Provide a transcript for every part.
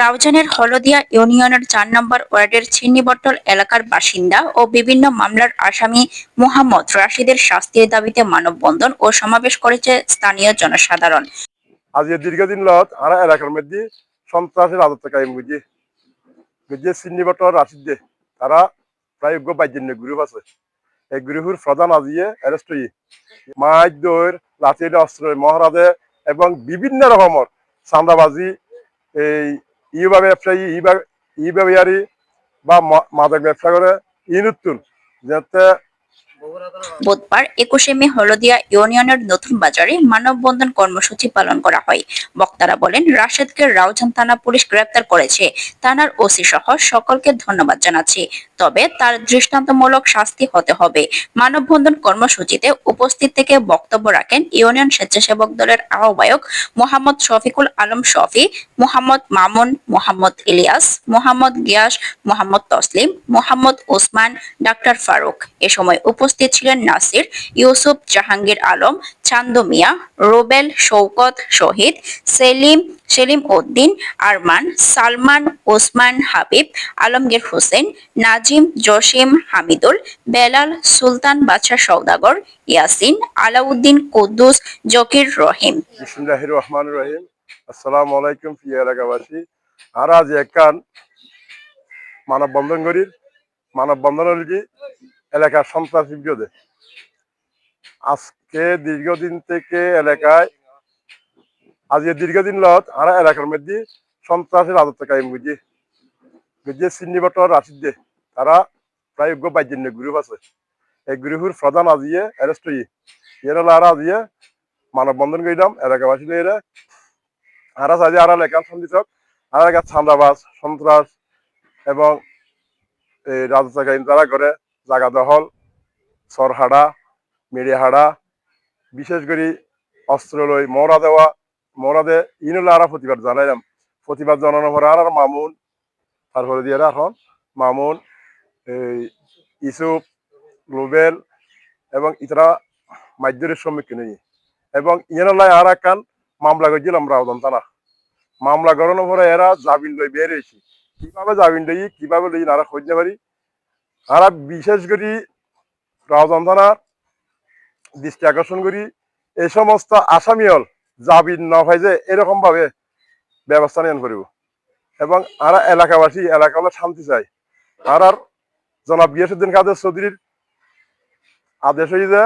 রাউজানের হলদিয়া ইউনিয়নের চার নম্বর ওয়ার্ডের ছিন্নিবট্টল এলাকার বাসিন্দা ও বিভিন্ন মামলার আসামি মোহাম্মদ রাশিদের শাস্তির দাবিতে মানববন্ধন ও সমাবেশ করেছে স্থানীয় জনসাধারণ। আজ এ দীর্ঘদিন লত আর এলাকার মধ্যে সন্ত্রাসের রাজত্ব কায়েম বুঝি বুঝি সিন্নিবটর রাশিদে তারা প্রায় উগ্র বাইজন্য গ্রুপ আছে। এই গ্রুপের প্রধান আজিয়ে অ্যারেস্ট হই মাছ দৈর লাঠির অস্ত্র, মহারাজে এবং বিভিন্ন রকমের চান্দাবাজি এই ইভাবে ব্যবসায়ী ইবা ই ব্যবহারী বা মাদক ব্যবসা করে। ইনুত্তুন যাতে বুধবার একুশে মে হলদিয়া ইউনিয়নের নতুন বাজারে মানববন্ধন কর্মসূচি পালন করা হয়। বক্তারা বলেন, রাশেদকে রাউজান থানা পুলিশ গ্রেপ্তার করেছে। থানার ওসি সহ সকলকে ধন্যবাদ জানাচ্ছি। তবে তার দৃষ্টান্তমূলক শাস্তি হতে হবে। মানববন্ধন কর্মসূচিতে উপস্থিত থেকে বক্তব্য রাখেন ইউনিয়ন স্বেচ্ছাসেবক দলের আহ্বায়ক মোহাম্মদ শফিকুল আলম শফি, মোহাম্মদ মামুন, মোহাম্মদ ইলিয়াস, মোহাম্মদ গিয়াস, মোহাম্মদ তসলিম, মোহাম্মদ ওসমান, ডাক্তার ফারুক। এ সময় উপস্থিত ছিলেন নাসির, ইউসুফ জাহাঙ্গীর আলম, চান্দ মিয়া, রোবেল শৌকত শহীদ, সেলিম সেলিম উদ্দিন, আরমান, সালমান ওসমান হাবিব, আলমগীর হোসেন, নাজিম জসিম হামিদুল, বেলাল সুলতান বাদশা সওদাগর, ইয়াসিন আলাউদ্দিন কুদ্দুস জকির রহিম। বিসমুল্লাহির রহমান রহিম। আসসালামু আলাইকুম প্রিয় এলাকাবাসী। আর আজ একান মানববন্ধন করির মানববন্ধন হল কি? এলাকার সন্ত্রাসী বিরোধে আজকে দীর্ঘদিন থেকে এলাকায় আজকে দীর্ঘদিন লত আর এলাকার মধ্যে সন্ত্রাসের রাজত্ব কায়েম বুঝি বুঝিয়ে সিন্নিবটর রাশিদে তারা প্রায় উগ্র বাইজন্য গ্রুপ আছে। এই গ্রুপের প্রধান আজিয়ে অ্যারেস্ট হই এরা আর আজিয়ে মানববন্ধন করিলাম, এলাকাবাসী এরা আর সাজে আর এলাকার সন্দিচক আর এলাকার ছান্দাবাজ, সন্ত্রাস এবং এই রাজত্বকালীন তারা করে। জাগা দখল সরহাড়া মেরিহাড়া বিশেষ করে অস্ত্র লই মরা দেওয়া, মরা দে ইনুলা আর প্রতিবাদ জানাইলাম। প্রতিবাদ জানানোর পরে আর মামুন, তারপরে দিয়ে এখন মামুন, এই ইসুফ গ্লোবেল এবং ইতারা মাধ্যমের সম্মুখীন হই এবং ইয়ানালাই আর একখান মামলা করছিলাম রাউদান থানা। মামলা করানোর পরে এরা জামিন লই বের হয়েছি। কীভাবে জামিন লই, কীভাবে লই নারা খুঁজতে পারি আর বিশেষ করে রাউদান থানার দৃষ্টি আকর্ষণ করি, এই সমস্ত আসামি হল জামিন না হয় যে এরকম ভাবে ব্যবস্থা নিয়ন করিব। এবং আর এলাকাবাসী, এলাকা হলে শান্তি চাই। আর জনাব গিয়াসুদ্দিন কাদের চৌধুরীর আদেশ হই যে,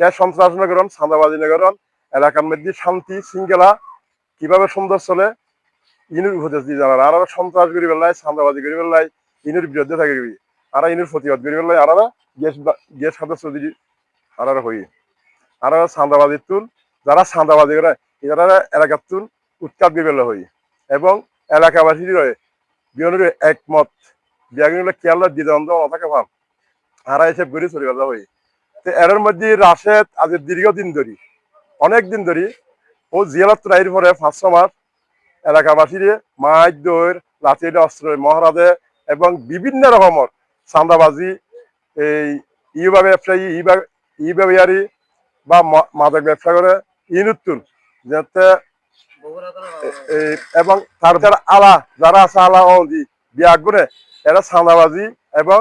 কে সন্ত্রাস নগরণ চাঁদাবাজি নগরণ এলাকার মধ্যে শান্তি, শৃঙ্খলা কীভাবে সুন্দর চলে, ইনুর উপদেশ দিয়ে জানার আর সন্ত্রাস করি পেলাই চাঁদাবাজি করি পেলাই ইনুর বিরুদ্ধে থাকে আর ইনুর প্রতিবাদ করি পেলাই আর গ্যাস গ্যাস খাদ্য চৌধুরী আর হই তুল যারা চাঁদাবাজি করে, এরা এলাকার তুল উৎখাত করি হই এবং এলাকাবাসীর রয়ে বিয়নের একমত। বিয়াগুলো কেয়াল দিয়ে দেওয়া মাথাকে ভাব। আর এসে ঘুরে চলে গেল হই। তো এর মধ্যে রাশেদ আজ দীর্ঘদিন ধরি অনেক দিন ধরি, ও জিয়ালত রাইর পরে পাঁচশো মাস এলাকাবাসীর মাছ দৈর লাঠির অস্ত্র মহারাজে এবং বিভিন্ন রকমের চান্দাবাজি, এই ইবা ব্যবসায়ী ইবা ই ব্যবহারী বা মাদক ব্যবসা করে ইনুত্তুন, যাতে এবং তার যারা আলা, যারা আছে আলা অলদি বিয়া করে, এরা চাঁদাবাজি এবং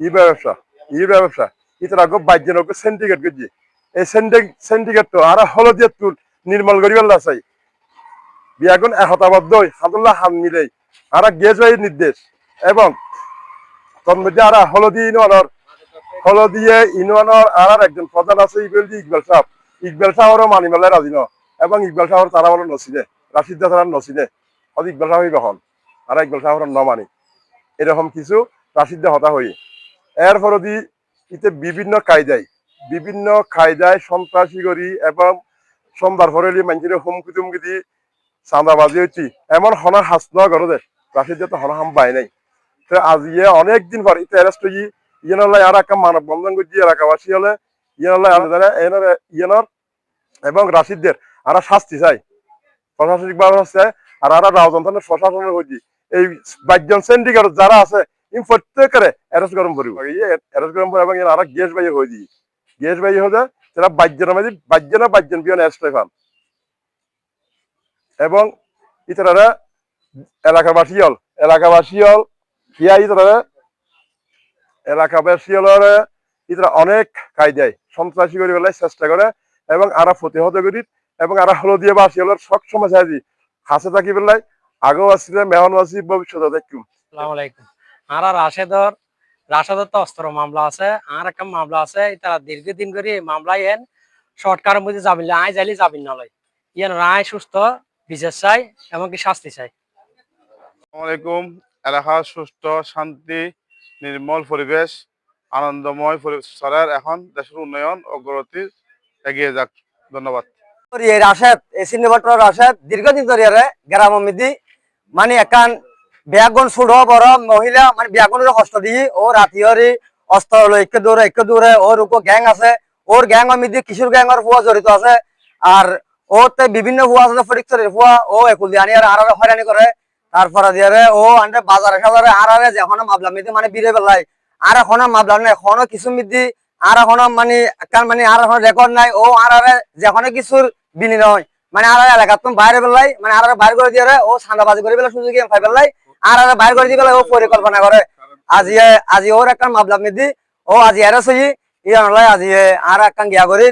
ই ব্যবসা ই ব্যবসা। ইতারা গো বাইজন সিন্ডিকেট করছি এই সিন্ডিকেট তো আর হলদিয়া তুল নির্মল করিবার চাই বিয়াগুন একতাবদ্ধ হই হাদুল্লাহ হাত মিলেই। আর গেজ নির্দেশ। এবং তোর মধ্যে আর হলদি ইউনিয়নের হলদিয়ে ইউনিয়নের আর একজন প্রধান আছে ইকবাল ইকবাল ন এবং ইকবাল সাহেব তারা বলে নচিনে রাশিদ দাস তারা নচিনে অত ইকবাল আর ইকবাল মানি এরকম কিছু রাশিদ হতা হই এর ফলদি ইতে বিভিন্ন কায়দায় বিভিন্ন কায়দায় সন্ত্রাসী করি এবং সন্ধ্যার পরে মানুষের হুমকি তুমকি দি চাঁদাবাজি হচ্ছি এমন হনা হাস ন করো দে। রাশিদ তো হনা হাম পাই নাই। তো আজ ইয়ে অনেক দিন পর, ইতে অ্যারেস্ট হই ইয়ে নলে আর একটা মানব বন্ধন করছি, এলাকাবাসী হলে ইয়ে নলে আলাদা ইয়েনর এবং রাশিদদের, আর শাস্তি চাই। প্রশাসনিক হচ্ছে, আর আর রাজধানের প্রশাসনের এই যারা আছে ইম প্রত্যেকের অ্যারেস্ট গরম করিব। অ্যারেস্ট গরম করে এবং আর গ্যাস বাইয়ে হয়ে দিই। গ্যাস বাইয়ে হয়ে যায় তারা বাইজন মাঝে বাইজন বাইজন বিয়ন অ্যারেস্ট এবং ইতারা এলাকাবাসী হল এলাকাবাসী হল কিয়া ইতরা এলাকাবাসী হল ইতরা অনেক কায়দায় সন্ত্রাসী করে বেলায় চেষ্টা করে এবং আরা প্রতিহত করি এবং আরা হলদিয়া বাসী হল সব সময় চাইছি হাসে থাকি বেলায় আগেও আসছে মেহন আসি ভবিষ্যতে দেখুন আসসালামু আলাইকুম। আর রাশেদর রাশেদর তো অস্ত্র মামলা আছে আর একটা মামলা আছে তারা দীর্ঘদিন করে এই মামলা এন সরকারের মধ্যে যাবিন আয় যাইলে যাবিন না লয়। ইয়ান রায় সুস্থ বিচার চাই এমনকি শাস্তি চাই। আসসালামাইকুম এলাকার সুস্থ, শান্তি, নির্মল পরিবেশ, আনন্দময় ছাড়ার এখন দেশের উন্নয়ন অগ্রগতি এগিয়ে যাক। ধন্যবাদ। রাশেদ, এই রাশেদ, দীর্ঘদিন গ্রাম মানে একান বিয়াগুন ছোট বড় মহিলা মানে বিয়াগুনের কষ্ট দিয়ে ও রাতিহরি অস্ত্র একে দূরে একে দূরে ওর উপ গ্যাং আছে ওর গ্যাং মিদি কিশোর গ্যাংর ফুয়া জড়িত আছে আর ওতে বিভিন্ন ফুয়া আছে ফটিকচুরির ফুয়া ও একুল দিয়ে আনি আর হয়রানি করে তারপরে দিয়ে ও আনতে বাজারে সাজারে আরারে যখন মাবলা মিদি মানে বিরে বেলায়। আর এখন মাবলা নাই, এখনও কিছু মিদি আর এখন মানে কার মানে আর এখন রেকর্ড নাই, ও আর আরে যখন কিছুর বিনি বিনিময়। মানে আর এলাকা তুমি বাইরে বেলাই মানে আর বাইরে করে দিয়ে ও সান্দাবাজি করে বেলা সুযোগ খাই বেলাই আর আর বাইরে করে দিয়ে ও পরিকল্পনা করে। আজি আজি ওর একটা মাবলা মিদি ও আজি এর সই ইয়ে নলাই আজি আর একটা গিয়া করি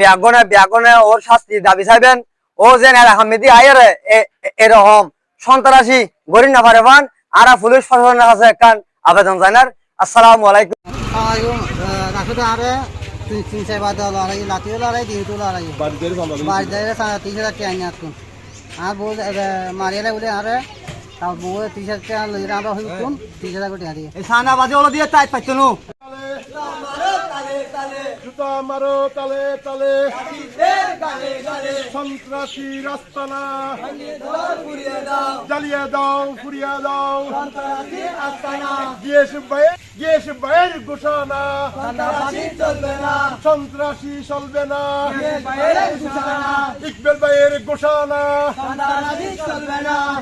ব্যাগনে ব্যাগনে ওর শাস্তি দাবি চাইবেন, ও যে এলাকা মিদি আইরে এরকম। সন্ত্রাসী গরিব না পারে পান আর পুলিশ প্রশাসনের কাছে একখান আবেদন জানার। আসসালামু আলাইকুম। আয়ুম রাখো আরে তুই তিন চার বার দেওয়া লড়াই লাতিও লড়াই দিয়েও লড়াই। বাড়ি দিয়ে তিরিশ হাজার টাকা নিয়ে আসতুন আর বউ মারিয়ালে বলে আরে তার বউ তিরিশ হাজার টাকা লই আমরা হইতুন তিরিশ হাজার টাকা দিয়ে। এই সান্দাবাজি ওলা দিয়ে তাই পাইতো নু। জুতা মারো তালে তালে। সন্ত্রাসী রাস্তানা। জ্বালিয়ে দাও ফুরিয়ে দাও। গিয়েছে ভাইয়ের ঘোষণা। সন্ত্রাসী চলবে না। ইকবাল ভাইয়ের ঘোষণা।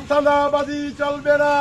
চাঁদাবাজি চলবে না।